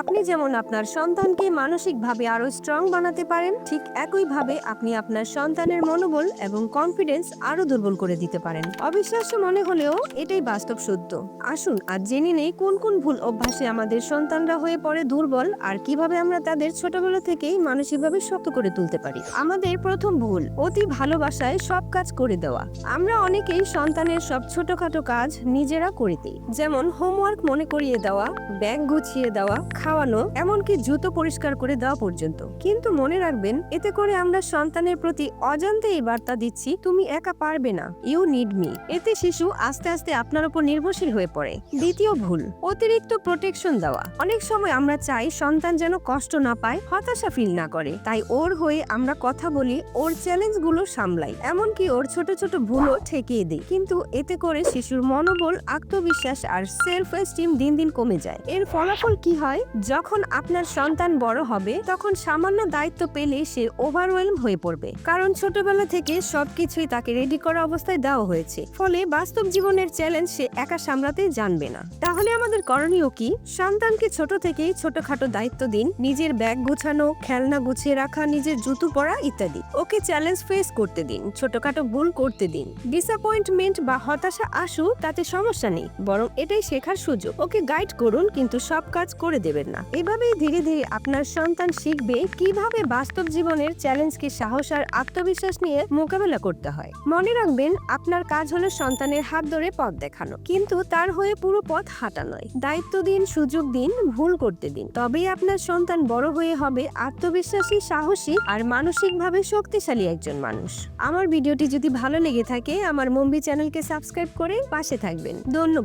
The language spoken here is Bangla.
আপনি যেমন আপনার সন্তানকে মানসিকভাবে আরও স্ট্রং বানাতে পারেন, ঠিক একইভাবে আপনি আপনার সন্তানের মনোবল এবং কনফিডেন্স আরও দুর্বল করে দিতে পারেন। অবিশ্বাস্য মনে হলেও এটাই বাস্তব সত্য। আসুন আর জেনে নেই কোন কোন ভুল অভ্যাসে আমাদের সন্তানরা হয়ে পড়ে দুর্বল আর কীভাবে আমরা তাদের ছোটবেলা থেকেই মানসিকভাবে শক্ত করে তুলতে পারি। আমাদের প্রথম ভুল, অতি ভালোবাসায় সব কাজ করে দেওয়া। আমরা অনেকেই সন্তানের সব ছোটখাটো কাজ নিজেরা করে দিই। যেমন হোমওয়ার্ক মনে করিয়ে দেওয়া, ব্যাগ গুছিয়ে দেওয়া খাওয়ানো, এমনকি জুতো পরিষ্কার করে দেওয়া পর্যন্ত। কিন্তু মনে রাখবেন, এতে করে আমরা সন্তানের প্রতি অজান্তে এই বার্তা দিচ্ছি, তুমি একা পারবে না। ইউ নিড মি এতে শিশু আস্তে আস্তে আপনার উপর নির্ভরশীল হয়ে পড়ে। দ্বিতীয় ভুল, অতিরিক্ত প্রোটেকশন দেওয়া। অনেক সময় আমরা চাই সন্তান যেন কষ্ট না পায়, হতাশা ফিল না করে। তাই ওর হয়ে আমরা কথা বলি, ওর চ্যালেঞ্জগুলো সামলাই। এমনকি ওর ছোট ছোট ভুলও ঠেকিয়ে দিই। কিন্তু এতে করে শিশুর মনোবল, আত্মবিশ্বাস আর সেলফ এস্টিম দিন দিন কমে যায়। এর ফলাফল কি হয়? যখন আপনার সন্তান বড় হবে, তখন সামান্য দায়িত্ব পেলে সে ওভারওয়েলম হয়ে পড়বে। কারণ ছোটবেলা থেকে সবকিছুই তাকে রেডি করা অবস্থায় দেওয়া হয়েছে। ফলে বাস্তব জীবনের চ্যালেঞ্জ সে একা সামলাতে জানবে না। তাহলে আমাদের করণীয় কি? সন্তানকে ছোট থেকেই ছোটখাটো দায়িত্ব দিন, নিজের ব্যাগ গুছানো, খেলনা গুছিয়ে রাখা, নিজের জুতো পরা ইত্যাদি। ওকে চ্যালেঞ্জ ফেস করতে দিন, ছোটখাটো ভুল করতে দিন। ডিসঅ্যাপয়েন্টমেন্ট বা হতাশা আসুক, তাতে সমস্যা নেই। বরং এটাই শেখার সুযোগ। ওকে গাইড করুন, কিন্তু সব কাজ করে দেবেন। না। এভাবেই ধীরে ধীরে আপনার সন্তান শিখবে কীভাবে বাস্তব জীবনের চ্যালেঞ্জকে সাহস আর আত্মবিশ্বাস নিয়ে মোকাবেলা করতে হয়। মনে রাখবেন, আপনার কাজ হলো সন্তানের হাত ধরে পথ দেখানো। কিন্তু তার হয়ে পুরো পথ হাঁটা নয়। দায়িত্ব দিন, সুযোগ দিন, ভুল করতে দিন। তবেই আপনার সন্তান বড় হয়ে হবে আত্মবিশ্বাসী, সাহসী আর মানসিকভাবে শক্তিশালী একজন মানুষ। আমার ভিডিওটি যদি ভালো লেগে থাকে, আমার মুম্বি চ্যানেলকে সাবস্ক্রাইব করে পাশে থাকবেন। ধন্যবাদ।